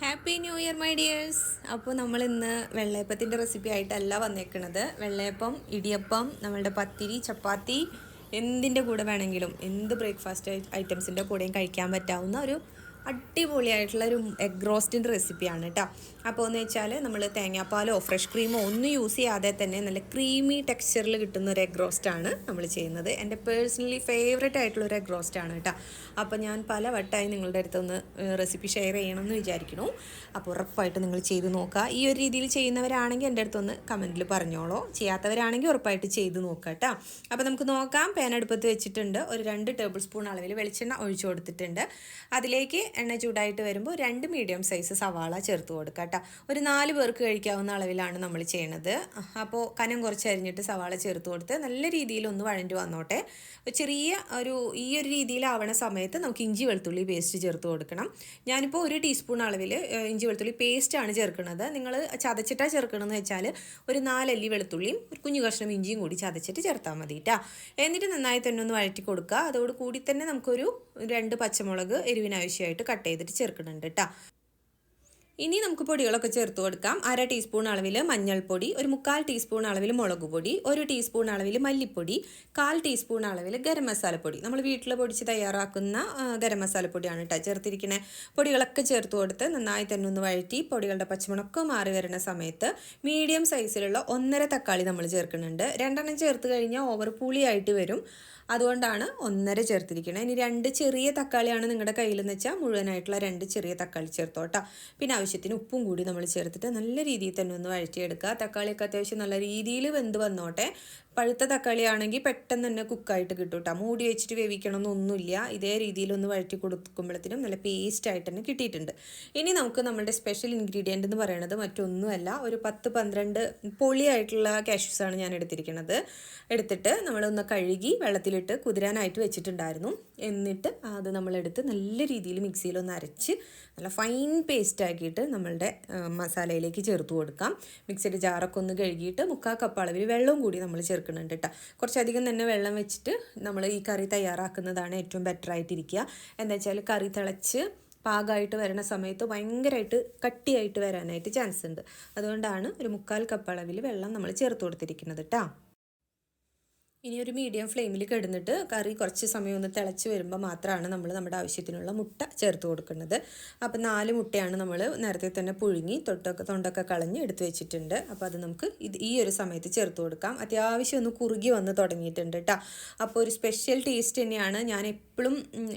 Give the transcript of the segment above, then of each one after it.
Happy new year my dears അപ്പോൾ നമ്മൾ ഇന്ന് വെള്ളയപ്പത്തിന്റെ റെസിപ്പി ആയിട്ടല്ല വന്നേക്കുന്നത് വെള്ളയപ്പം ഇടിയപ്പം നമ്മളുടെ പത്തിരി ചപ്പാത്തി എന്തിന്റെ കൂടെ വേണമെങ്കിലും എന്ത് ബ്രേക്ക്ഫാസ്റ്റ് ഐറ്റംസിന്റെ കൂടെയും കഴിക്കാൻ പറ്റാവുന്ന ഒരു അടിപൊളിയായിട്ടുള്ള ഒരു എഗ് റോസ്റ്റിന്റെ റെസിപ്പിയാണ് കേട്ടോ അപ്പോൾ എന്ന് വെച്ചാൽ നമ്മൾ തേങ്ങാപ്പാലോ ഫ്രഷ് ക്രീമോ ഒന്നും യൂസ് ചെയ്യാതെ തന്നെ നല്ല ക്രീമി ടെക്സ്ചറിൽ കിട്ടുന്ന ഒരു എഗ് റോസ്റ്റാണ് നമ്മൾ ചെയ്യുന്നത്. എന്റെ പേഴ്സണലി ഫേവറേറ്റ് ആയിട്ടുള്ള ഒരു എഗ് റോസ്റ്റാണ് കേട്ടോ അപ്പോൾ ഞാൻ പല വട്ടമായി നിങ്ങളുടെ അടുത്തൊന്ന് റെസിപ്പി ഷെയർ ചെയ്യണമെന്ന് വിചാരിക്കുന്നു. അപ്പോൾ ഉറപ്പായിട്ട് നിങ്ങൾ ചെയ്ത് നോക്കുക ഈ ഒരു രീതിയിൽ ചെയ്യുന്നവരാണെങ്കിൽ എന്റെ അടുത്തൊന്ന് കമന്റിൽ പറഞ്ഞോളൂ. ചെയ്യാത്തവരാണെങ്കിൽ ഉറപ്പായിട്ട് ചെയ്ത് നോക്കുക കേട്ടോ അപ്പോൾ നമുക്ക് നോക്കാം. പാൻ വെച്ചിട്ടുണ്ട്. ഒരു രണ്ട് ടേബിൾ സ്പൂൺ അളവിൽ വെളിച്ചെണ്ണ ഒഴിച്ചു കൊടുത്തിട്ടുണ്ട്. അതിലേക്ക് എണ്ണ ചൂടായിട്ട് വരുമ്പോൾ രണ്ട് മീഡിയം സൈസ് സവാള ചേർത്ത് കൊടുക്കുക കേട്ടോ. ഒരു നാല് പേർക്ക് കഴിക്കാവുന്ന അളവിലാണ് നമ്മൾ ചെയ്യണത്. അപ്പോൾ കനം കുറച്ച് അരിഞ്ഞിട്ട് സവാള ചേർത്ത് കൊടുത്ത് നല്ല രീതിയിൽ ഒന്ന് വഴഞ്ഞു വന്നോട്ടെ. ചെറിയ ഒരു ഈ ഒരു രീതിയിലാവണ സമയത്ത് നമുക്ക് ഇഞ്ചി വെളുത്തുള്ളി പേസ്റ്റ് ചേർത്ത് കൊടുക്കണം. ഞാനിപ്പോൾ ഒരു ടീസ്പൂൺ അളവിൽ ഇഞ്ചി വെളുത്തുള്ളി പേസ്റ്റാണ് ചേർക്കുന്നത് നിങ്ങൾ ചതച്ചിട്ടാണ് ചേർക്കണമെന്ന് വെച്ചാൽ ഒരു നാലല്ലി വെളുത്തുള്ളിയും ഒരു കുഞ്ഞു കഷ്ണം ഇഞ്ചിയും കൂടി ചതച്ചിട്ട് ചേർത്താൽ മതി കേട്ടോ. എന്നിട്ട് നന്നായി തന്നെ ഒന്ന് വഴറ്റി കൊടുക്കുക. അതോടുകൂടി തന്നെ നമുക്കൊരു രണ്ട് പച്ചമുളക് എരിവിനാവശ്യമായിട്ട് കട്ട് ചെയ്തിട്ട് ചേർക്കുന്നുണ്ട് കേട്ടോ ഇനി നമുക്ക് പൊടികളൊക്കെ ചേർത്ത് കൊടുക്കാം. അര ടീസ്പൂൺ അളവിൽ മഞ്ഞൾപ്പൊടി ഒരു മുക്കാൽ ടീസ്പൂൺ അളവിൽ മുളക് പൊടി ഒരു ടീസ്പൂൺ അളവിൽ മല്ലിപ്പൊടി കാൽ ടീസ്പൂൺ അളവിൽ ഗരം മസാലപ്പൊടി. നമ്മൾ വീട്ടിൽ പൊടിച്ച് തയ്യാറാക്കുന്ന ഗരം മസാലപ്പൊടിയാണ് കേട്ടോ ചേർത്തിരിക്കുന്നത് പൊടികളൊക്കെ ചേർത്ത് കൊടുത്ത് നന്നായി തന്നെ ഒന്ന് വഴറ്റി പൊടികളുടെ പച്ചമുണക്കം മാറി വരുന്ന സമയത്ത് മീഡിയം സൈസിലുള്ള ഒന്നര തക്കാളി നമ്മൾ ചേർക്കുന്നുണ്ട്. രണ്ടെണ്ണം ചേർത്ത് കഴിഞ്ഞാൽ ഓവർ പുളിയായിട്ട് വരും. അതുകൊണ്ടാണ് ഒന്നര ചേർത്തിരിക്കുന്നത് ഇനി രണ്ട് ചെറിയ തക്കാളിയാണ് നിങ്ങളുടെ കയ്യിൽ എന്ന് വെച്ചാൽ മുഴുവനായിട്ടുള്ള രണ്ട് ചെറിയ തക്കാളി ചേർത്തോട്ടോ. പിന്നെ ആവശ്യത്തിന് ഉപ്പും കൂടി നമ്മൾ ചേർത്തിട്ട് നല്ല രീതിയിൽ തന്നെ ഒന്ന് വഴറ്റിയെടുക്കുക. തക്കാളിയൊക്കെ അത്യാവശ്യം നല്ല രീതിയിൽ വെന്ത് വന്നോട്ടെ. പഴുത്ത തക്കാളി ആണെങ്കിൽ പെട്ടെന്ന് തന്നെ കുക്കായിട്ട് കിട്ടും കേട്ടോ മൂടി വെച്ചിട്ട് വേവിക്കണമെന്നൊന്നുമില്ല ഇതേ രീതിയിലൊന്ന് വഴറ്റി കൊടുക്കുമ്പോഴത്തേനും നല്ല പേസ്റ്റ് ആയിട്ട് തന്നെ കിട്ടിയിട്ടുണ്ട്. ഇനി നമുക്ക് നമ്മുടെ സ്പെഷ്യൽ ഇൻഗ്രീഡിയന്റ് എന്ന് പറയുന്നത് മറ്റൊന്നുമല്ല. ഒരു പത്ത് പന്ത്രണ്ട് പൊളിയായിട്ടുള്ള ആണ് ഞാൻ എടുത്തിരിക്കുന്നത്. എടുത്തിട്ട് നമ്മളൊന്ന് കഴുകി വെള്ളത്തിലിട്ട് കുതിരാനായിട്ട് വെച്ചിട്ടുണ്ടായിരുന്നു. എന്നിട്ട് അത് നമ്മളെടുത്ത് നല്ല രീതിയിൽ മിക്സിയിലൊന്ന് അരച്ച് നല്ല ഫൈൻ പേസ്റ്റ് ആക്കിയിട്ട് നമ്മളുടെ മസാലയിലേക്ക് ചേർത്ത് കൊടുക്കാം. മിക്സിയുടെ ജാറൊക്കെ ഒന്ന് കഴുകിയിട്ട് മുക്കാൽ കപ്പ് അളവിൽ വെള്ളവും കൂടി നമ്മൾ ചേർക്കുന്നുണ്ട് കേട്ടോ കുറച്ചധികം തന്നെ വെള്ളം വെച്ചിട്ട് നമ്മൾ ഈ കറി തയ്യാറാക്കുന്നതാണ് ഏറ്റവും ബെറ്റർ ആയിട്ടിരിക്കുക. എന്താ വെച്ചാൽ കറി തിളച്ച് പാകമായിട്ട് വരണ സമയത്ത് ഭയങ്കരമായിട്ട് കട്ടിയായിട്ട് വരാനായിട്ട് ചാൻസ് ഉണ്ട്. അതുകൊണ്ടാണ് ഒരു മുക്കാൽ കപ്പ് അളവിൽ വെള്ളം നമ്മൾ ചേർത്ത് കൊടുത്തിരിക്കുന്നത് കേട്ടോ ഇനി ഒരു മീഡിയം ഫ്ലെയിമിൽ കിടന്നിട്ട് കറി കുറച്ച് സമയം ഒന്ന് തിളച്ച് വരുമ്പോൾ മാത്രമാണ് നമ്മൾ നമ്മുടെ ആവശ്യത്തിനുള്ള മുട്ട ചേർത്ത് കൊടുക്കുന്നത്. അപ്പോൾ നാല് മുട്ടയാണ് നമ്മൾ നേരത്തെ തന്നെ പുഴുങ്ങി തൊട്ടൊക്കെ തൊണ്ടൊക്കെ കളഞ്ഞ് എടുത്ത് വെച്ചിട്ടുണ്ട്. അപ്പോൾ അത് നമുക്ക് ഇത് ഈ ഒരു സമയത്ത് ചേർത്ത് കൊടുക്കാം. അത്യാവശ്യം ഒന്ന് കുറുകി വന്ന് തുടങ്ങിയിട്ടുണ്ട് കേട്ടോ അപ്പോൾ ഒരു സ്പെഷ്യൽ ടേസ്റ്റ് തന്നെയാണ് ഞാൻ എപ്പോഴും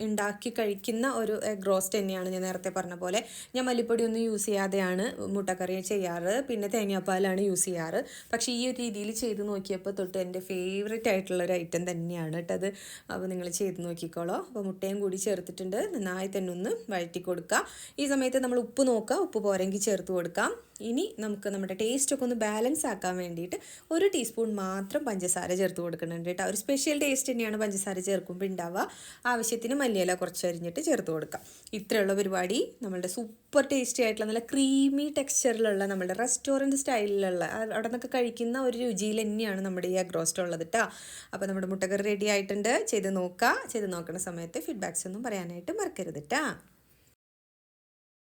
ഉണ്ടാക്കി കഴിക്കുന്ന ഒരു എഗ് റോസ്റ്റ് തന്നെയാണ് ഞാൻ നേരത്തെ പറഞ്ഞ പോലെ. ഞാൻ മല്ലിപ്പൊടി ഒന്നും യൂസ് ചെയ്യാതെയാണ് മുട്ടക്കറി ചെയ്യാറ്. പിന്നെ തേങ്ങാപ്പാലാണ് യൂസ് ചെയ്യാറ്. പക്ഷേ ഈ ഒരു രീതിയിൽ ചെയ്ത് നോക്കിയപ്പോൾ തൊട്ട് എന്റെ ഫേവറേറ്റ് ആയിട്ടുള്ള ഒരു ഐറ്റം തന്നെയാണ് കേട്ടോ അത്. അപ്പോൾ നിങ്ങൾ ചെയ്ത് നോക്കിക്കോളോ. അപ്പോൾ മുട്ടയും കൂടി ചേർത്തിട്ടുണ്ട്. നന്നായി തന്നെ ഒന്ന് വഴറ്റി കൊടുക്കുക ഈ സമയത്ത് നമ്മൾ ഉപ്പ് നോക്കുക ഉപ്പ് പോരെങ്കിൽ ചേർത്ത് കൊടുക്കാം. ഇനി നമുക്ക് നമ്മുടെ ടേസ്റ്റ് ഒക്കെ ഒന്ന് ബാലൻസ് ആക്കാൻ വേണ്ടിയിട്ട് ഒരു ടീസ്പൂൺ മാത്രം പഞ്ചസാര ചേർത്ത് കൊടുക്കുന്നുണ്ട് കേട്ടോ. ഒരു സ്പെഷ്യൽ ടേസ്റ്റ് തന്നെയാണ് പഞ്ചസാര ചേർക്കുമ്പോൾ ഉണ്ടാവുക ആവശ്യത്തിന് മല്ലിയില കുറച്ച് അരിഞ്ഞിട്ട് ചേർത്ത് കൊടുക്കാം ഇത്രയുള്ള പരിപാടി. നമ്മളുടെ സൂപ്പർ ടേസ്റ്റി ആയിട്ടുള്ള നല്ല ക്രീമി ടെക്സ്ചറിലുള്ള നമ്മുടെ റെസ്റ്റോറന്റ് സ്റ്റൈലിലുള്ള അവിടെ നിന്നൊക്കെ കഴിക്കുന്ന ഒരു രുചിയിൽ തന്നെയാണ് നമ്മുടെ ഈ അഗ്രോസ്റ്റ് ഉള്ളത് കേട്ടോ അപ്പോൾ നമ്മുടെ മുട്ടക്കറി റെഡി ആയിട്ടുണ്ട്. ചെയ്ത് നോക്കുക. ചെയ്ത് നോക്കുന്ന സമയത്ത് ഫീഡ്ബാക്സ് ഒന്നും പറയാനായിട്ട് മറക്കരുത് കേട്ടോ